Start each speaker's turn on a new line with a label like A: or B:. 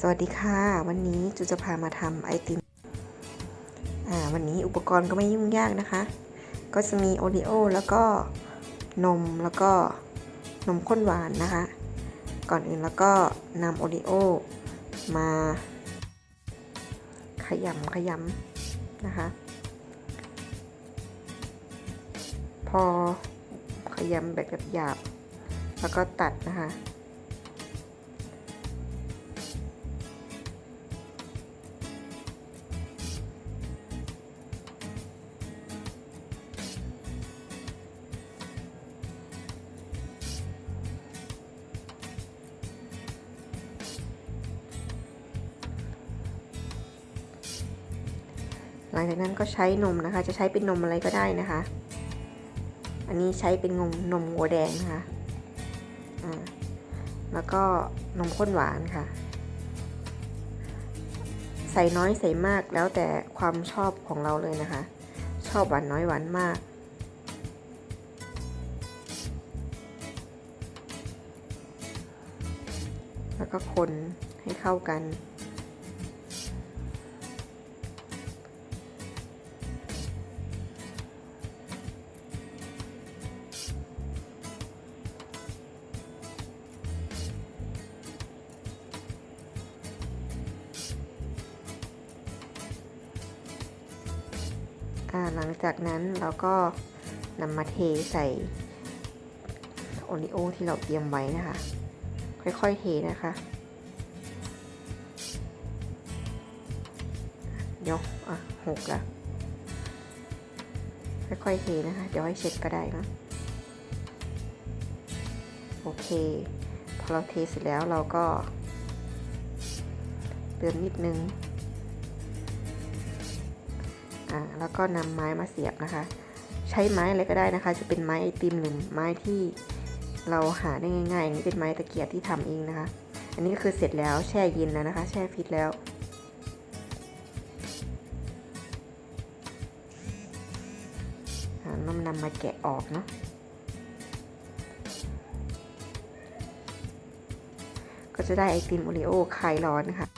A: สวัสดีค่ะ วันนี้จูจะพามาทำไอติมอ่าวันนี้อุปกรณ์ก็ไม่ยุ่งยากนะคะ ก็จะมีโอรีโอแล้วก็นมแล้วก็นมข้นหวานนะคะ ก่อนอื่นแล้วก็นำโอรีโอมา ขยำขยำนะคะ พอขยำแบบหยาบๆแล้วก็ตัดนะคะ หลังจากนั้นก็ใช้นมนะคะ จะใช้เป็นนมอะไรก็ได้นะคะ อันนี้ใช้เป็นนมนมงัวแดงนะคะอ่าแล้วก็นมข้นหวานค่ะ ใส่น้อยใส่มากแล้วแต่ความชอบของเราเลยนะคะ ชอบหวานน้อยหวานมากแล้วก็คนให้เข้ากัน หลังจากนั้นเราก็นำมาเทใส่โอริโอที่เราเตรียมไว้นะคะ ค่อยๆเทนะคะเดี๋ยวอะหกละค่อยๆเทนะคะ เดี๋ยวให้เช็ดก็ได้นะโอเค พอเราเทเสร็จแล้วเราก็เติมนิดนึง อ่าแล้วก็นำไม้มาเสียบนะคะ ใช้ไม้อะไรก็ได้นะคะ จะเป็นไม้ไอติมหรือไม้ที่เราหาได้ง่ายๆนี่เป็นไม้ตะเกียบที่ทำเองนะคะ อันนี้ก็คือเสร็จแล้วแช่เย็นแล้วนะคะ แช่ฟิตแล้วน้ำนำมาแกะออกเนาะก็จะได้ไอติมโอรีโอคลายร้อนนะคะ